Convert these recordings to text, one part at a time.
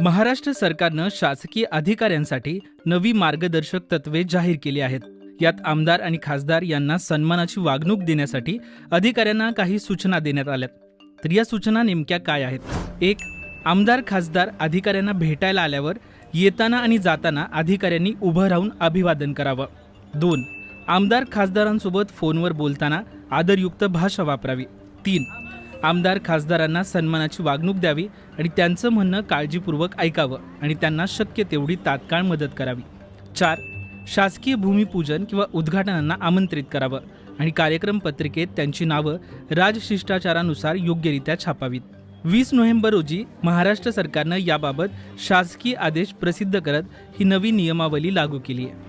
महाराष्ट्र सरकारनं शासकीय अधिकाऱ्यांसाठी नवी मार्गदर्शक तत्वे जाहीर केली आहेत. यात आमदार आणि खासदार यांना सन्मानाची वागणूक देण्यासाठी अधिकाऱ्यांना काही सूचना देण्यात आल्यात. तर या सूचना नेमक्या काय आहेत? एक आमदार खासदार अधिकाऱ्यांना भेटायला आल्यावर येताना आणि जाताना अधिकाऱ्यांनी उभं राहून अभिवादन करावं. दोन आमदार खासदारांसोबत फोनवर बोलताना आदरयुक्त भाषा वापरावी. तीन आमदार खासदारांना सन्मानाची वागणूक द्यावी आणि त्यांचं म्हणणं काळजीपूर्वक ऐकावं आणि त्यांना शक्य तेवढी तात्काळ मदत करावी. चार शासकीय भूमिपूजन किंवा उद्घाटनांना आमंत्रित करावं आणि कार्यक्रम पत्रिकेत त्यांची नावं राजशिष्टाचारानुसार योग्यरित्या छापावीत. वीस नोव्हेंबर रोजी महाराष्ट्र सरकारनं याबाबत शासकीय आदेश प्रसिद्ध करत ही नवी नियमावली लागू केली आहे.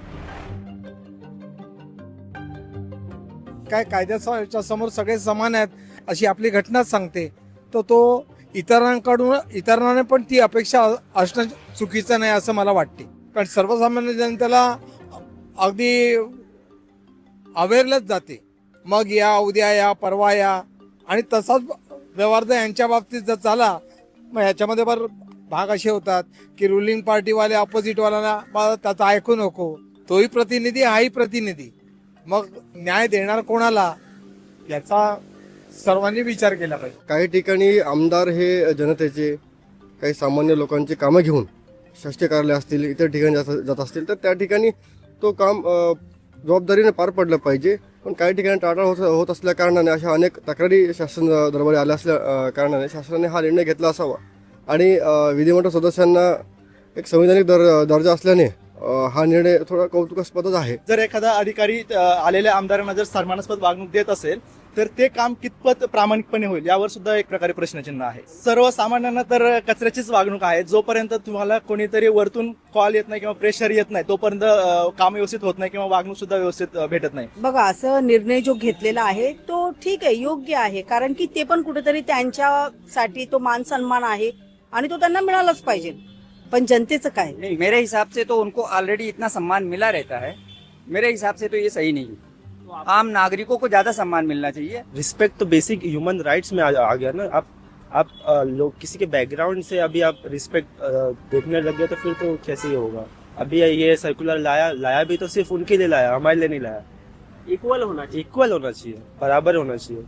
काय कायद्याच्या समोर सगळे समान आहेत. अशी आपली घटनाच सांगते. तर तो इतरांकडून इतरांना पण ती अपेक्षा असणं चुकीचं नाही असं मला वाटते. कारण सर्वसामान्य जनतेला अगदी अवेअरनेस जाते. मग या उद्या या परवा या. आणि तसाच व्यवहार जर यांच्या बाबतीत जर झाला मग ह्याच्यामध्ये बरं भाग असे होतात की रुलिंग पार्टीवाले ऑपोजिटवाल्याला बा त्याचं ऐकू नको. तोही प्रतिनिधी हाही प्रतिनिधी. मग न्याय देणार कोणाला? याचा सर्वांनी विचार केला पाहिजे. काही ठिकाणी आमदार हे जनतेचे काही सामान्य लोकांची कामं घेऊन शासकीय कार्यालय असतील इतर ठिकाणी जात जात असतील तर त्या ठिकाणी तो काम जबाबदारीने पार पडलं पाहिजे. पण काही ठिकाणी टाळाटाळ होत होत असल्या कारणाने अशा अनेक तक्रारी शासन दरबारी आल्या असल्या कारणाने शासनाने हा निर्णय घेतला असावा. आणि विधिमंडळ सदस्यांना एक संविधानिक दर दर्जा असल्याने हा निर्णय थोडा कौतुकास्पदच आहे. जर एखादा अधिकारी आलेल्या आमदारांना जर सन्मानास्पद वागणूक देत असेल तर ते काम कितपत प्रामाणिकपणे होईल यावर सुद्धा एक प्रकारे प्रश्नचिन्ह आहे. सर्वसामान्यांना तर कचऱ्याचीच वागणूक आहे. जोपर्यंत तुम्हाला कोणीतरी वरतून कॉल येत नाही किंवा प्रेशर येत नाही तोपर्यंत काम व्यवस्थित होत नाही किंवा वागणूक सुद्धा व्यवस्थित भेटत नाही. बघा असं निर्णय जो घेतलेला आहे तो ठीक आहे योग्य आहे. कारण की ते पण कुठेतरी त्यांच्यासाठी तो मान सन्मान आहे आणि तो त्यांना मिळालाच पाहिजे. पण जनतेचं काय? नहीं मेरे हिसाब से तो उनको ऑलरेडी इतना सम्मान मिला रहता है. मेरे हिसाब से तो ये सही नहीं है. आम नागरिकों को ज़्यादा सम्मान मिलना चाहिए। रिस्पेक्ट तो बेसिक ह्यूमन राइट्स में आ, आ गया ना। आप आप लोग किसी के बैकग्राउंड से अभी आप रिस्पेक्ट देखने लग गए तो फिर तो कैसे ही होगा? अभी ये सर्कुलर लाया लाया भी तो सिर्फ़ उनके लिए लाया हमारे लिए नहीं लाया। इक्वल होना चाहिए। इक्वल होना चाहिए बराबर होना चाहिए।